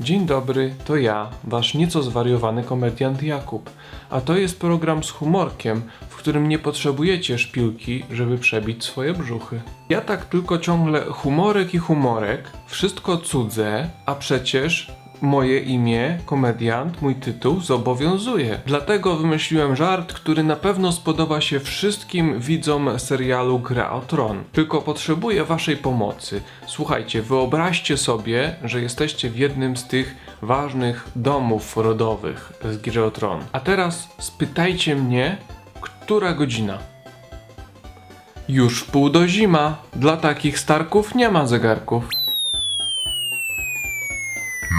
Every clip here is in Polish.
Dzień dobry, to ja, wasz nieco zwariowany komediant Jakub. A to jest program z humorkiem, w którym nie potrzebujecie szpilki, żeby przebić swoje brzuchy. Ja tak tylko ciągle humorek i humorek, wszystko cudze, a przecież moje imię, komediant, mój tytuł zobowiązuje. Dlatego wymyśliłem żart, który na pewno spodoba się wszystkim widzom serialu Gra o Tron. Tylko potrzebuję waszej pomocy. Słuchajcie, wyobraźcie sobie, że jesteście w jednym z tych ważnych domów rodowych z Gry o Tron. A teraz spytajcie mnie, która godzina? Już pół do zima. Dla takich starków nie ma zegarków.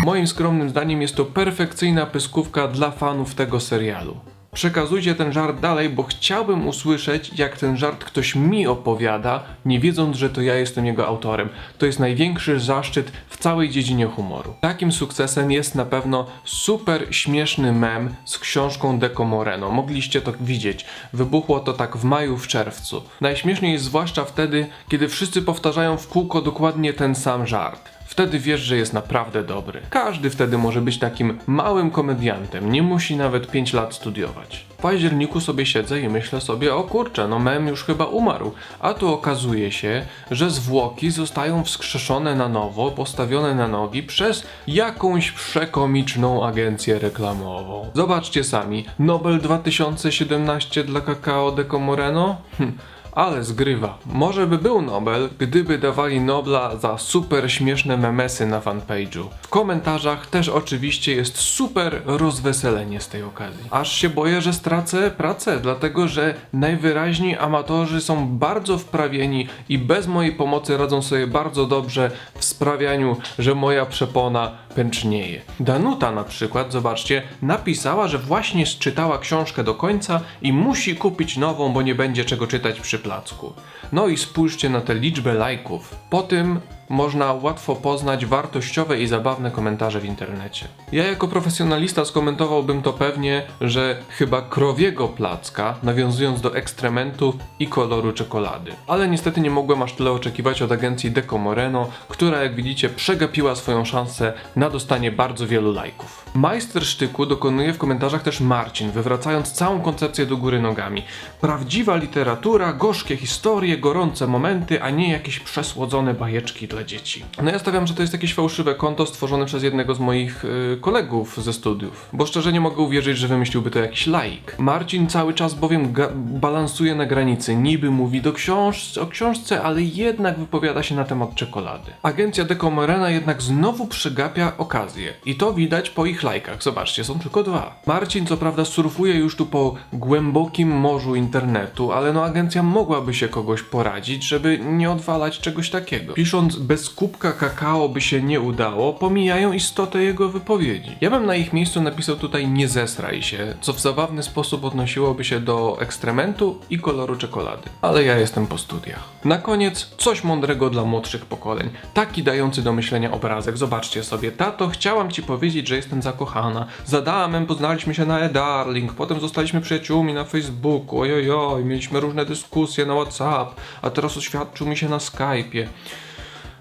Moim skromnym zdaniem jest to perfekcyjna pyskówka dla fanów tego serialu. Przekazujcie ten żart dalej, bo chciałbym usłyszeć, jak ten żart ktoś mi opowiada, nie wiedząc, że to ja jestem jego autorem. To jest największy zaszczyt w całej dziedzinie humoru. Takim sukcesem jest na pewno super śmieszny mem z książką Deco Moreno. Mogliście to widzieć. Wybuchło to tak w maju, w czerwcu. Najśmieszniej jest zwłaszcza wtedy, kiedy wszyscy powtarzają w kółko dokładnie ten sam żart. Wtedy wiesz, że jest naprawdę dobry. Każdy wtedy może być takim małym komediantem, nie musi nawet 5 lat studiować. W październiku sobie siedzę i myślę sobie, o kurczę, no mem już chyba umarł. A tu okazuje się, że zwłoki zostają wskrzeszone na nowo, postawione na nogi przez jakąś przekomiczną agencję reklamową. Zobaczcie sami, Nobel 2017 dla Kakao de Comoreno? Hm. Ale zgrywa. Może by był Nobel, gdyby dawali Nobla za super śmieszne memesy na fanpage'u. W komentarzach też oczywiście jest super rozweselenie z tej okazji. Aż się boję, że stracę pracę, dlatego że najwyraźniej amatorzy są bardzo wprawieni i bez mojej pomocy radzą sobie bardzo dobrze w sprawianiu, że moja przepona pęcznieje. Danuta na przykład, zobaczcie, napisała, że właśnie czytała książkę do końca i musi kupić nową, bo nie będzie czego czytać przy placku. No i spójrzcie na tę liczbę lajków. Po tym można łatwo poznać wartościowe i zabawne komentarze w internecie. Ja jako profesjonalista skomentowałbym to pewnie, że chyba krowiego placka, nawiązując do ekstrementu i koloru czekolady. Ale niestety nie mogłem aż tyle oczekiwać od agencji Deco Moreno, która jak widzicie przegapiła swoją szansę na dostanie bardzo wielu lajków. Majster sztyku dokonuje w komentarzach też Marcin, wywracając całą koncepcję do góry nogami. Prawdziwa literatura, gorzkie historie, gorące momenty, a nie jakieś przesłodzone bajeczki dla dzieci. No ja stawiam, że to jest jakieś fałszywe konto stworzone przez jednego z moich y, kolegów ze studiów. Bo szczerze nie mogę uwierzyć, że wymyśliłby to jakiś laik. Marcin cały czas bowiem balansuje na granicy. Niby mówi do książ o książce, ale jednak wypowiada się na temat czekolady. Agencja Decomorena jednak znowu przegapia okazję. I to widać po ich lajkach. Zobaczcie, są tylko dwa. Marcin co prawda surfuje już tu po głębokim morzu internetu, ale no agencja mogłaby się kogoś poradzić, żeby nie odwalać czegoś takiego. Pisząc bez kubka kakao by się nie udało, pomijają istotę jego wypowiedzi. Ja bym na ich miejscu napisał tutaj nie zesraj się, co w zabawny sposób odnosiłoby się do ekstrementu i koloru czekolady. Ale ja jestem po studiach. Na koniec coś mądrego dla młodszych pokoleń. Taki dający do myślenia obrazek. Zobaczcie sobie, tato, chciałam ci powiedzieć, że jestem zakochana. Z Adamem poznaliśmy się na e-darling, potem zostaliśmy przyjaciółmi na Facebooku, ojojoj, mieliśmy różne dyskusje na WhatsApp, a teraz oświadczył mi się na Skype'ie.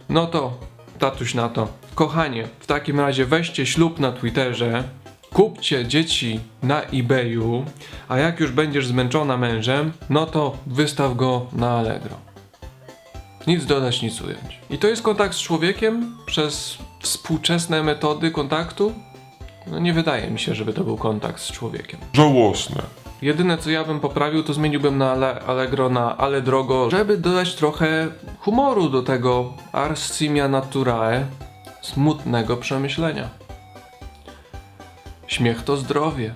No to, tatuś na to. Kochanie, w takim razie weźcie ślub na Twitterze, kupcie dzieci na eBayu, a jak już będziesz zmęczona mężem, no to wystaw go na Allegro. Nic dodać, nic ująć. I to jest kontakt z człowiekiem przez współczesne metody kontaktu? No nie wydaje mi się, żeby to był kontakt z człowiekiem. Żałosne. Jedyne co ja bym poprawił, to zmieniłbym na Ale, Allegro na Ale Drogo, żeby dodać trochę humoru do tego Ars Simia Naturae, smutnego przemyślenia. Śmiech to zdrowie.